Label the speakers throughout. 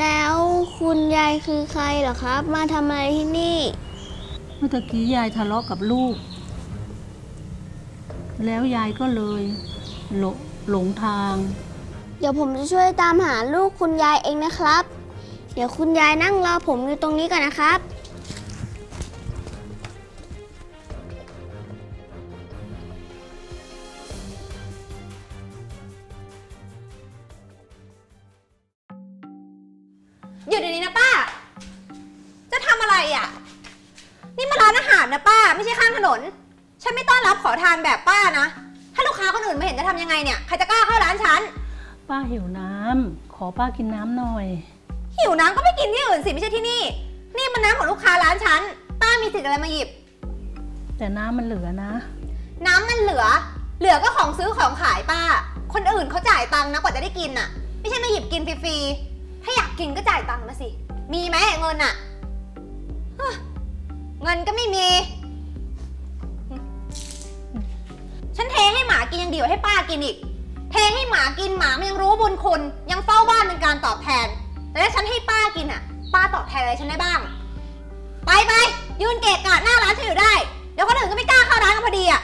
Speaker 1: แล้วคุณยายคือใครเหรอครับ มาทำอะไรที่นี่
Speaker 2: เมื่อตะกี้ยายทะเลาะกับลูก แล้วยายก็เลยหลงหลงทาง
Speaker 1: เดี๋ยวผมจะช่วยตามหาลูกคุณยายเองนะครับ เดี๋ยวคุณยายนั่งรอผมอยู่ตรงนี้ก่อนนะครับ
Speaker 3: หยุดเดี๋ยวนี้นะป้า จะทำอะไรอะ นี่มาร้านอาหารนะป้า ไม่ใช่ข้างถนน ฉันไม่ต้อนรับขอทานแบบป้านะ ถ้าลูกค้าคนอื่นมาเห็นจะทำยังไงเนี่ย ใครจะกล้าเข้าร้านฉัน
Speaker 2: ป้าหิวน้ำ ขอป้ากินน้ำหน่อย
Speaker 3: หิวน้ำก็ไปกินที่อื่นสิไม่ใช่ที่นี่ นี่มันน้ำของลูกค้าร้านฉัน ป้ามีสิทธิ์อะไรมาหยิบ
Speaker 2: แต่น้ำมันเหลือนะ
Speaker 3: น้ำมันเหลือ เหลือก็ของซื้อของขายป้า คนอื่นเขาจ่ายตังค์นะกว่าจะได้กินน่ะ ไม่ใช่มาหยิบกินฟรีๆถ้าอยา กินก็จ่ายตังค์มาสิ มีไหมเงินน่ะเฮ้อเงินก็ไม่มี ฉันเทให้หมากินยังดีกว่าให้ป้ากินอีก เทให้หมากินหมามันยังรู้บุญคุณ ยังเฝ้าบ้านเป็นการตอบแทน แต่ถ้าฉันให้ป้ากินอะป้าตอบแทนอะไรฉันได้บ้าง ไปไปยืนเกะกะหน้าร้านฉันอยู่ได้ เดี๋ยวคนอื่นก็ไม่กล้าเข้าร้านกันพอดีอะ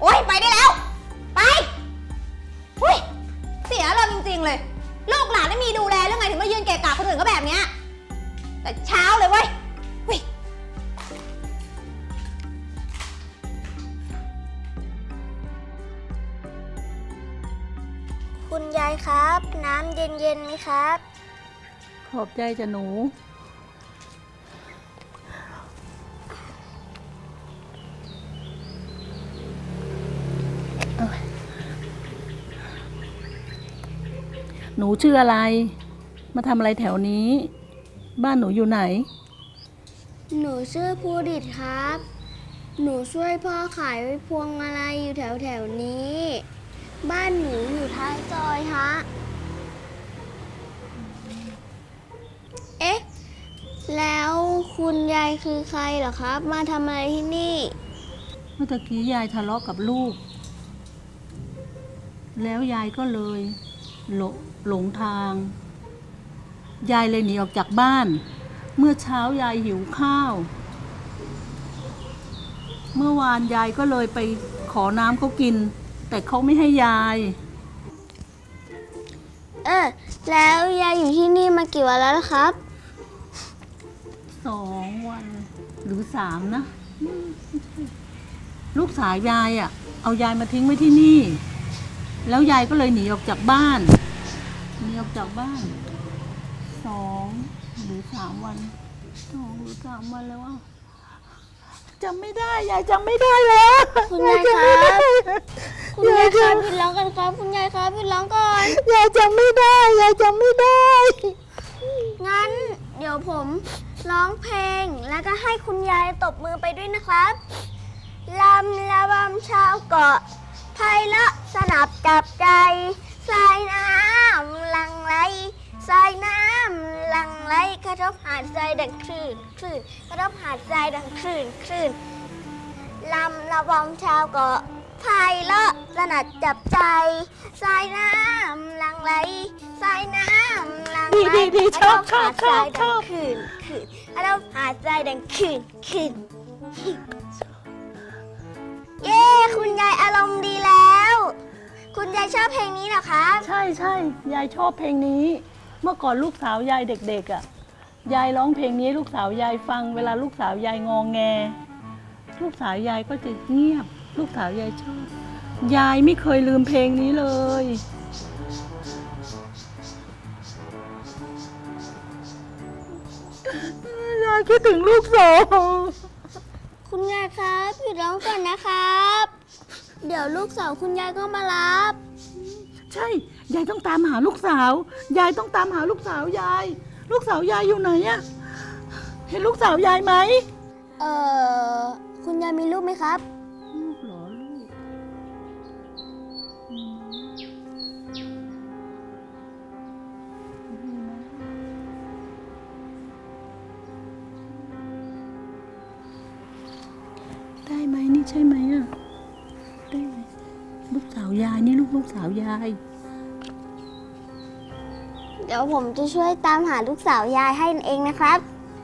Speaker 3: โอ๊ยไปได้แล้ว ไป อุ้ยเสียเลยจริงๆเลย ลูกหลานไม่มีดูแลเรื่องไงถึงมายืนเกะกะคนอื่นก็แบบเนี้ยแต่เช้าเลยเว้ยอุ้ย
Speaker 1: คุณยายครับ น้ำเย็นๆไหมครับ
Speaker 2: ขอบใจจะหนู หนูชื่ออะไร มาทำอะไรแถวนี้ บ้านหนูอยู่ไหน
Speaker 1: หนูชื่อภูริตครับ หนูช่วยพ่อขายพวงมาลัยอยู่แถวแถวๆนี้ บ้านหนูอยู่ท้ายซอยฮะ เอ๊ะ แล้วคุณยายคือใครเหรอครับ มาทำอะไรที่นี่
Speaker 2: เมื่อตะกี้ยายทะเลาะกับลูก แล้วยายก็เลยหลง หลงทาง ยายเลยหนีออกจากบ้าน เมื่อเช้ายายหิวข้าว เมื่อวานยายก็เลยไปขอน้ำเขากิน แต่เขาไม่ให้ยาย
Speaker 1: เออ แล้วยายอยู่ที่นี่มากี่วันแล้วล่ะครับ
Speaker 2: สองวันหรือสามนะอืมไม่ใช่ลูกสาวยายอะ่ะ เอายายมาทิ้งไว้ที่นี่ แล้วยายก็เลยหนีออกจากบ้าน หนีออกจากบ้านสองหรือสามวันสองหรือสามวันแล้วอะจำไม่ได้ยายจำไม่ได้แล้ว
Speaker 1: คุณยายครับ คุณยายครับหยุดร้องกันครับ คุณยายครับหยุดร้องก่อน
Speaker 2: ยายจำไม่ได้ยายจำไม่ได้
Speaker 1: งั้น เดี๋ยวผมร้องเพลงแล้วก็ให้คุณยายตบมือไปด้วยนะครับลำละบำชาวเกาะไพเราะสนับจับใจ สายน้ำหลังไหลสายน้ำหลังไหลกระทบหาดทรายดังคลื่นคลื่นกระทบหาดทรายดังคลื่นคลื่นลำละบำชาวเกาะไพเราะสนับจับใจสายน้ำหลังไหลสายน้ำหลังไหล
Speaker 2: ดีดีชอบชอบชอบชอบ
Speaker 1: คืนคืนเราหาใจดังคืนคืนเย้คุณยายอารมณ์ดีแล้ว คุณยายชอบเพลงนี้เหรอครับ
Speaker 2: ใช่ใช่ยายชอบเพลงนี้ เมื่อก่อนลูกสาวยายเด็กๆอะ่ะ ยายร้องเพลงนี้ให้ลูกสาวยายฟัง เวลาลูกสาวยายงองแง ลูกสาวยายก็จะเงียบ ลูกสาวยายชอบ ยายไม่เคยลืมเพลงนี้เลย ยายคิดถึงลูกสาว
Speaker 1: คุณยายครับหยุดร้องก่อนนะครับ เดี๋ยวลูกสาวคุณยายก็มารับ
Speaker 2: ใช่ ยายต้องตามหาลูกสาว ยายต้องตามหาลูกสาวยาย ลูกสาวยายอยู่ไหนอะเห็นลูกสาวยายไหม
Speaker 1: เอ่อ คุณยายมีลูกไหมครับา
Speaker 2: วยายนี่ลูกลูกสาวยาย
Speaker 1: เดี๋ยวผมจะช่วยตามหาลูกสาวยายให้เองนะครับ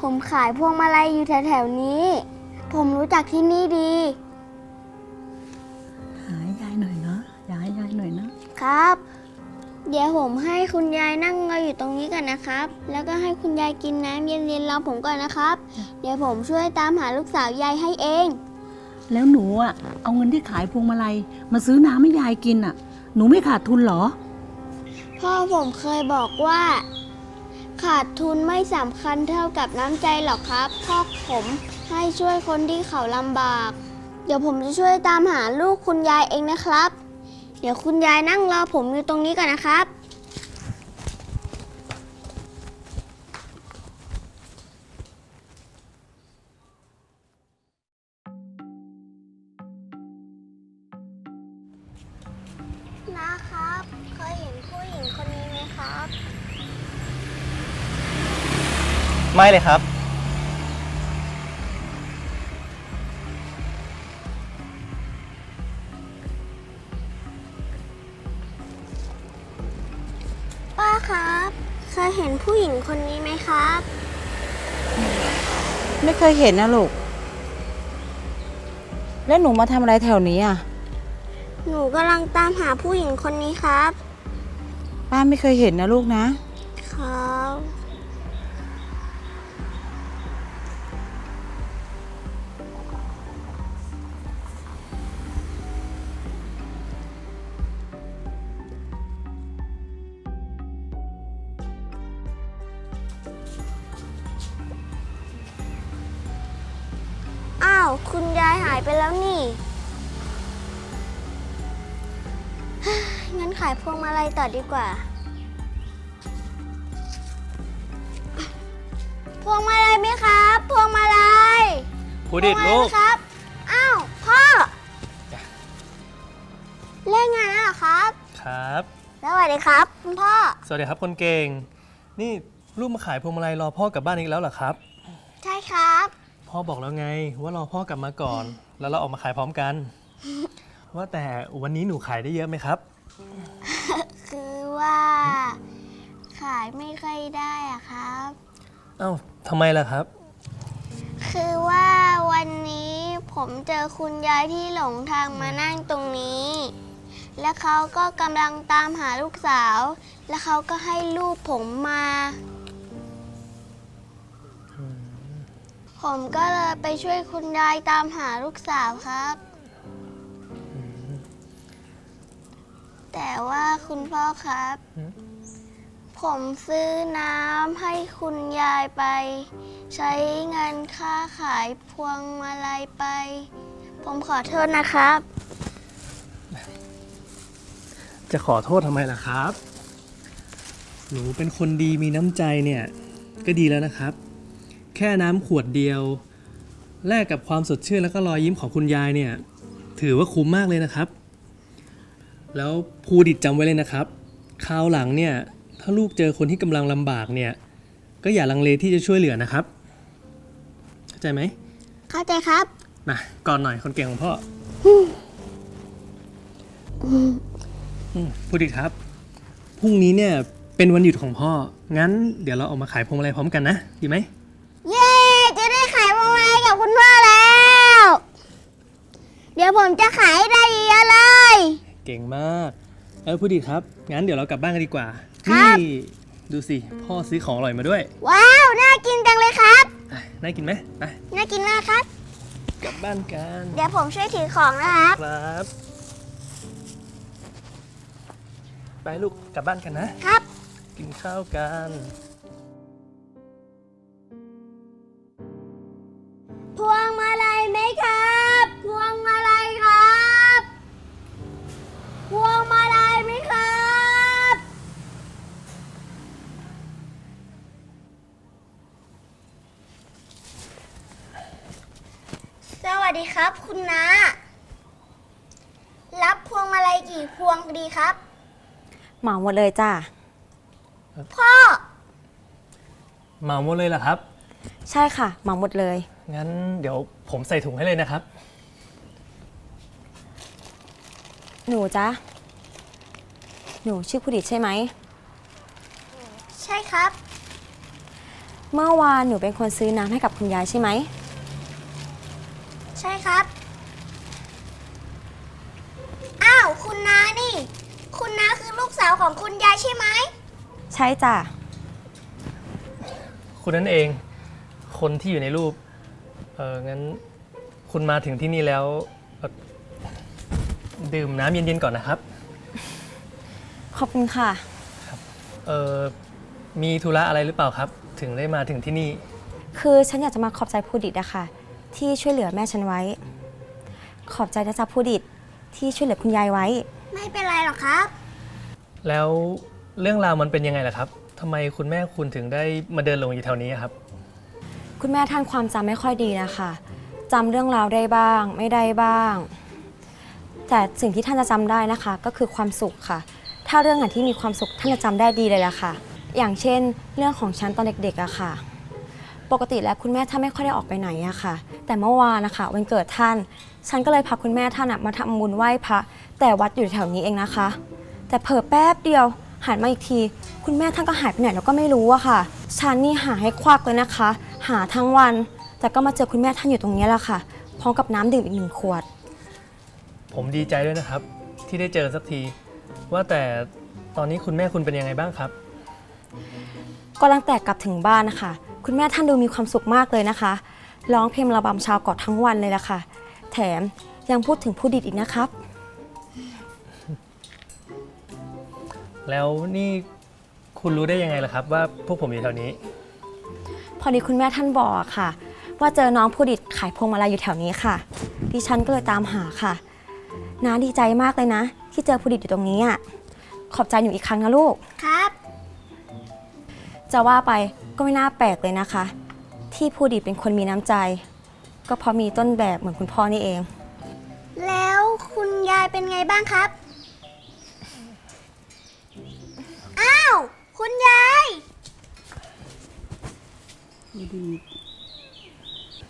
Speaker 1: ผมขายพวงมาลัยอยู่แถวๆนี้ ผมรู้จักที่นี่ดี
Speaker 2: หายายหน่อยนะยายยายหน่อยนะ
Speaker 1: ครับ เดี๋ยวผมให้คุณยายนั่งรออยู่ตรงนี้ก่อนนะครับ แล้วก็ให้คุณยายกินน้ำเย็นๆรอผมก่อนนะครับ เดี๋ยวผมช่วยตามหาลูกสาวยายให้เอง
Speaker 2: แล้วหนูอะเอาเงินที่ขายพวงมาลัยมาซื้อน้ำให้ยายกินอะ หนูไม่ขาดทุนเหรอ
Speaker 1: พ่อผมเคยบอกว่า ขาดทุนไม่สำคัญเท่ากับน้ำใจหรอกครับ พ่อผมให้ช่วยคนที่เขาลำบาก เดี๋ยวผมจะช่วยตามหาลูกคุณยายเองนะครับ เดี๋ยวคุณยายนั่งรอผมอยู่ตรงนี้ก่อนนะครับนะครับ ไม่
Speaker 4: เลยครับ
Speaker 1: ป้าครับ เคยเห็นผู้หญิงคนนี้ไหมครับ
Speaker 5: ไม่เคยเห็นนะลูก แล้วหนูมาทำอะไรแถวนี้อะ
Speaker 1: หนูกำลังตามหาผู้หญิงคนนี้ครับ
Speaker 5: ป้าไม่เคยเห็นนะลูกนะา
Speaker 1: ยหายไปแล้วนี่ งั้นขายพวงมาลัยต่อดีกว่า พวงมาลัยไหมครับ พวงมาลัย
Speaker 4: ผู้ดิด
Speaker 1: พวงมา
Speaker 4: ลู
Speaker 1: ย
Speaker 4: ก
Speaker 1: ไหมครับ อ้าว พ่อเล่นงานแล้วเหรอครับ
Speaker 4: ครับ
Speaker 1: สวัสดีครับ คุณพ่อ
Speaker 4: สวัสดีครับคนเก่ง นี่ลูกมาขายพวงมาลัยรอพ่อกลับบ้านอีกแล้วเหรอครับ
Speaker 1: ใช่ครับ
Speaker 4: พ่อบอกแล้วไง ว่ารอพ่อกลับมาก่อน แล้วเราออกมาขายพร้อมกัน ว่าแต่วันนี้หนูขายได้เยอะไหมครับ
Speaker 1: คือว่า ขายไม่ค่อยได้อะครับ
Speaker 4: เอ้าทำไมล่ะครับ
Speaker 1: คือว่าวันนี้ผมเจอคุณยายที่หลงทางมานั่งตรงนี้ แล้วเขาก็กำลังตามหาลูกสาว แล้วเขาก็ให้ลูกผมมา ผมก็เลยไปช่วยคุณยายตามหาลูกสาวครับ แต่ว่าคุณพ่อครับ ผมซื้อน้ำให้คุณยายไป ใช้เงินค่าขายพวงมาลัยไป ผมขอโทษนะครับ
Speaker 4: จะขอโทษทำไมล่ะครับ หนูเป็นคนดีมีน้ำใจเนี่ย ก็ดีแล้วนะครับ แค่น้ำขวดเดียว แลกกับความสดชื่นแล้วก็รอยยิ้มของคุณยายเนี่ย ถือว่าคุ้มมากเลยนะครับ แล้วภูดิตจำไว้เลยนะครับคราวหลังเนี่ยถ้าลูกเจอคนที่กำลังลำบากเนี่ยก็อย่าลังเลที่จะช่วยเหลือนะครับ เข้าใจไหม
Speaker 1: เข้าใจครับ
Speaker 4: มาก่อนหน่อยคนเก่งของพ่ออืมพูดดีครับ พรุ่งนี้เนี่ยเป็นวันหยุดของพ่อ งั้นเดี๋ยวเราออกมาขายพวงมาลัยพร้อมกันนะ ดีไหม
Speaker 1: เย้ จะได้ขายพวงมาลัยกับคุณพ่อแล้ว เดี๋ยว ผมจะขายให้ได้เยอะเลย
Speaker 4: เก่งมาก เออพูดดีครับ งั้นเดี๋ยวเรากลับบ้านกันดีกว่า
Speaker 1: ครับ
Speaker 4: นี่ดูสิ พ่อซื้อของอร่อยมาด้วย
Speaker 1: ว้าวน่ากินจังเลยครับ
Speaker 4: อะน่ากินไหมไป
Speaker 1: น่ากินมากครับ
Speaker 4: กลับบ้านกัน
Speaker 1: เดี๋ยวผมช่วยถือของนะครับ
Speaker 4: ครับ ไปลูกกลับบ้านกันนะ
Speaker 1: ครับ
Speaker 4: กินข้าวกัน
Speaker 1: มาลัยกี่พวงดีครับ
Speaker 5: เหมาหมดเลยจ้า
Speaker 1: พ่อ
Speaker 4: เหมาหมดเลยเหรอครับ
Speaker 5: ใช่ค่ะ เหมาหมดเลย
Speaker 4: งั้นเดี๋ยวผมใส่ถุงให้เลยนะครับ
Speaker 5: หนูจ้ะหนูชื่อผู้ดิตใช่ไหม
Speaker 1: ใช่ครับ
Speaker 5: เมื่อวานหนูเป็นคนซื้อน้ำให้กับคุณยายใช่ไหม
Speaker 1: ใช่ครับ อ้าว คุณน้านี่ คุณน้าคือลูก สาวของคุณยายใช่ไหม
Speaker 5: ใช่จ้ะ
Speaker 4: คุณนั่นเอง คนที่อยู่ในรูป เอองั้นคุณมาถึงที่นี่แล้วเอ่อดื่มน้ำเย็นๆก่อนนะครับ
Speaker 5: ขอบคุณค่ะ
Speaker 4: เออมีธุระอะไรหรือเปล่าครับ ถึงได้มาถึงที่นี่
Speaker 5: คือฉันอยากจะมาขอบใจผู้ดิดอะค่ะ ที่ช่วยเหลือแม่ฉันไว้ ขอบใจนะจ๊ะผู้ดิดที่ช่วยเหลือคุณยายไว้
Speaker 1: ไม่เป็นไรหรอกครับ
Speaker 4: แล้วเรื่องราวมันเป็นยังไงล่ะครับทำไมคุณแม่คุณถึงได้มาเดินลงอยู่แถวนี้อะครับ
Speaker 5: คุณแม่ท่านความจำไม่ค่อยดีนะคะจำเรื่องราวได้บ้าง ไม่ได้บ้าง แต่สิ่งที่ท่านจะจำได้นะคะ ก็คือความสุขค่ะ ถ้าเรื่องไหนที่มีความสุขท่านจะจำได้ดีเลยล่ะค่ะ อย่างเช่น เรื่องของฉันตอนเด็กๆอะค่ะ ปกติแล้วคุณแม่ท่านไม่ค่อยได้ออกไปไหนอะค่ะ แต่เมื่อวานนะคะวันเกิดท่าน ฉันก็เลยพาคุณแม่ท่านอะมาทำบุญไหว้พระแต่วัดอยู่แถวนี้เองนะคะ แต่เผลอแป๊บเดียวหันมาอีกที คุณแม่ท่านก็หายไปไหนแล้วก็ไม่รู้อะค่ะ ฉันนี่หาให้ควักเลยนะคะ หาทั้งวัน แต่ก็มาเจอคุณแม่ท่านอยู่ตรงนี้แหละค่ะ พร้อมกับน้ำดื่มอีกหนึ่งขวด
Speaker 4: ผมดีใจด้วยนะครับ ที่ได้เจอสักที ว่าแต่ตอนนี้คุณแม่คุณเป็นยังไงบ้างครับ
Speaker 5: ก็ตั้งแต่กลับถึงบ้านนะคะ คุณแม่ท่านดูมีความสุขมากเลยนะคะ ร้องเพลงระบำชาวเกาะทั้งวันเลยละค่ะ แถมยังพูดถึงผู้ดิดอีกนะครับ
Speaker 4: แล้วนี่คุณรู้ได้ยังไงล่ะครับ ว่าพวกผมอยู่แถวนี้
Speaker 5: พอดีคุณแม่ท่านบอกอะค่ะ ว่าเจอน้องผู้ดิดขายพวงมาลัยอยู่แถวนี้ค่ะ ดิฉันก็เลยตามหาค่ะ น้าดีใจมากเลยนะ ที่เจอผู้ดิดอยู่ตรงนี้อะขอบใจหนูอีกครั้งนะลูก
Speaker 1: ครับ
Speaker 5: จะว่าไปก็ไม่น่าแปลกเลยนะคะ ที่ผู้ดิดเป็นคนมีน้ำใจ ก็เพราะมีต้นแบบเหมือนคุณพ่อนี่เอง
Speaker 1: แล้วคุณยายเป็นไงบ้างครับ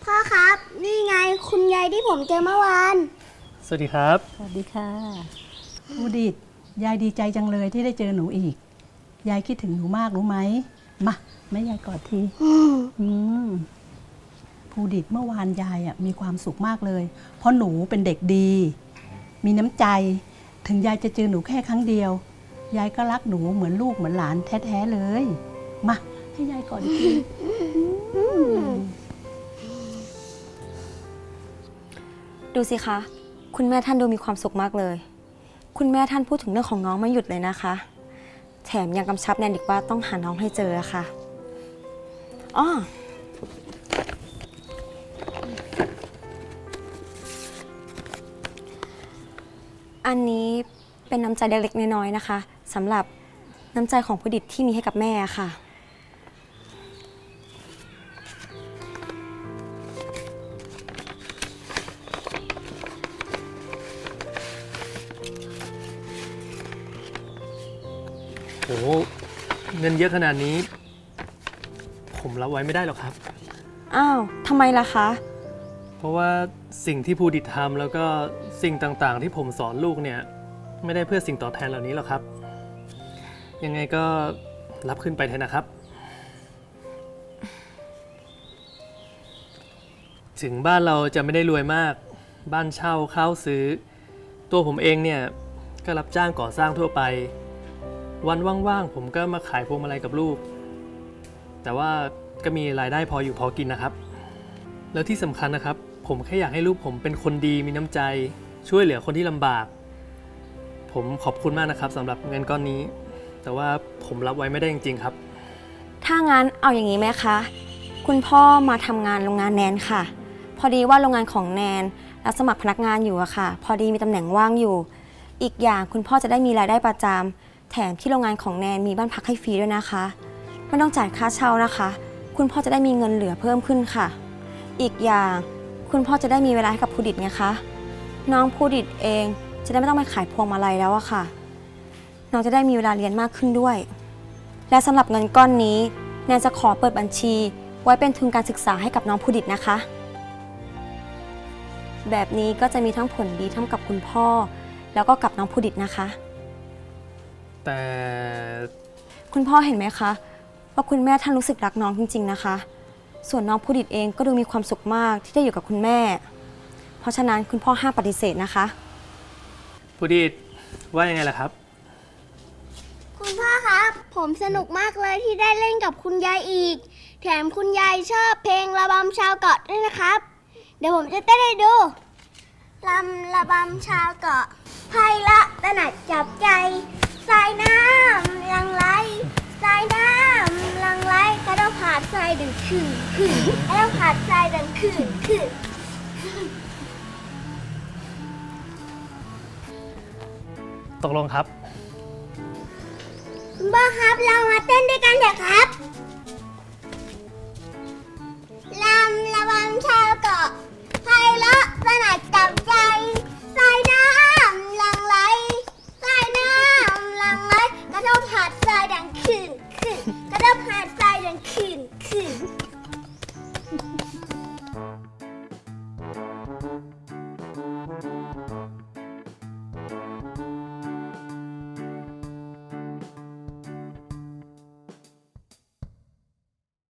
Speaker 1: พ่อครับ นี่ไงคุณยายที่ผมเจอเมื่อวาน
Speaker 4: สวัสดีครับ
Speaker 2: สวัสดีค่ะผู้ดิดยายดีใจจังเลยที่ได้เจอหนูอีก ยายคิดถึงหนูมากรู้ไหมมาแม่ยายกอดทีอืมผู้ดิดเมื่อวานยายอะมีความสุขมากเลย เพราะหนูเป็นเด็กดี มีน้ำใจ ถึงยายจะเจอหนูแค่ครั้งเดียว ยายก็รักหนูเหมือนลูกเหมือนหลานแท้ๆเลย มา ให้ยายกอดอีกที
Speaker 5: ดูสิคะ คุณแม่ท่านดูมีความสุขมากเลย คุณแม่ท่านพูดถึงเรื่องของน้องไม่หยุดเลยนะคะ แถมยังกำชับแนนอีกว่าต้องหาน้องให้เจอค่ะอ้ออันนี้เป็นน้ำใจเล็กๆน้อยๆนะคะสำหรับน้ำใจของผู้ดิบที่มีให้กับแม่ค่ะ
Speaker 4: งินเยอะขนาดนี้ ผมรับไว้ไม่ได้หรอกครับ
Speaker 5: อ้าวทำไมล่ะคะ
Speaker 4: เพราะว่าสิ่งที่ภูดิตทำแล้วก็สิ่งต่างๆ ที่ผมสอนลูกเนี่ย ไม่ได้เพื่อสิ่งตอบแทนเหล่านี้หรอกครับ ยังไงก็รับขึ้นไปเถอะนะครับ ถึงบ้านเราจะไม่ได้รวยมาก บ้านเช่าข้าวซื้อ ตัวผมเองเนี่ยก็รับจ้างก่อสร้างทั่วไป วันว่างๆผมก็มาขายพวงมาลัยกับลูก แต่ว่าก็มีรายได้พออยู่พอกินนะครับ แล้วที่สำคัญนะครับ ผมแค่อยากให้ลูกผมเป็นคนดีมีน้ำใจ ช่วยเหลือคนที่ลำบาก ผมขอบคุณมากนะครับสำหรับเงินก้อนนี้ แต่ว่าผมรับไว้ไม่ได้จริง ๆ ครับ
Speaker 5: ถ้างั้นเอาอย่างนี้ไหมคะ คุณพ่อมาทำงานโรงงานแนนค่ะ พอดีว่าโรงงานของแนนรับสมัครพนักงานอยู่อะค่ะ พอดีมีตำแหน่งว่างอยู่ อีกอย่างคุณพ่อจะได้มีรายได้ประจำ แถมที่โรงงานของแนนมีบ้านพักให้ฟรีด้วยนะคะ ไม่ต้องจ่ายค่าเช่านะคะ คุณพ่อจะได้มีเงินเหลือเพิ่มขึ้นค่ะ อีกอย่างคุณพ่อจะได้มีเวลาให้กับผู้ดิดไงคะ น้องผู้ดิดเองจะได้ไม่ต้องไปขายพวงมาลัยแล้วอะค่ะ น้องจะได้มีเวลาเรียนมากขึ้นด้วย และสำหรับเงินก้อนนี้ แนนจะขอเปิดบัญชี ไว้เป็นทุนการศึกษาให้กับน้องผู้ดิตนะคะ แบบนี้ก็จะมีทั้งผลดีทั้งกับคุณพ่อ แล้วก็กับน้องผู้ดิตนะคะ
Speaker 4: แต่
Speaker 5: คุณพ่อเห็นไหมคะ ว่าคุณแม่ท่านรู้สึกรักน้องจริง ๆ นะคะ ส่วนน้องผู้ดิตเองก็ดูมีความสุขมากที่ได้อยู่กับคุณแม่ เพราะฉะนั้นคุณพ่อห้ามปฏิเสธนะคะ
Speaker 4: ผู้ดีว่ายังไงล่ะครับ
Speaker 1: คุณพ่อครับ ผมสนุกมากเลยที่ได้เล่นกับคุณยายอีก แถมคุณยายชอบเพลงระบำชาวเกาะด้วยนะครับ เดี๋ยวผมจะเต้นให้ดูลำระบำชาวเกาะไพละตระหนักจับใจ สายน้ำลังไหลสายน้ำลังไหลกระโดดผาดทรายดังขึ้นขึ้นกระโดดผาดทรายดังขึ้นขึ้น
Speaker 4: ตกลงครับ
Speaker 1: คุณพ่อครับเรามาเต้นด้วยกันเถอะครับ